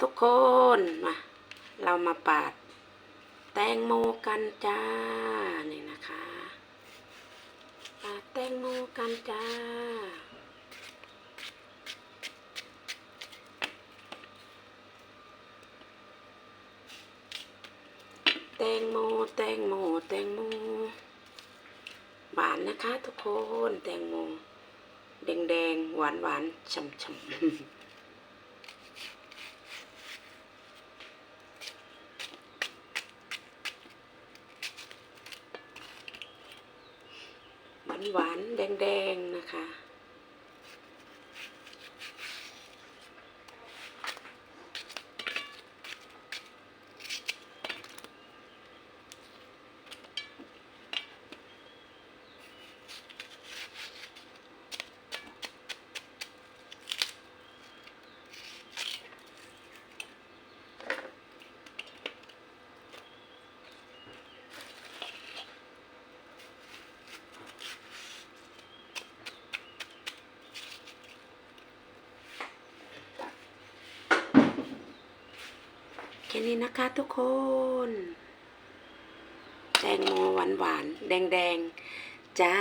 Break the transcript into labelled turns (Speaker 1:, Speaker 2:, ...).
Speaker 1: ทุกคนมาเรามาปาด แตงโมกันจ้านี่นะคะ ปาดแตงโมกันจ้าแตงโมแตงโมแตงโมหวานนะคะทุกคนแตงโมแดงๆหวานๆฉ่ำฉ่ หวานๆแดงแดงๆนะคะ แค่นี้นะคะทุกคน แตงโมหวานหวานๆแดงแดงๆจ้า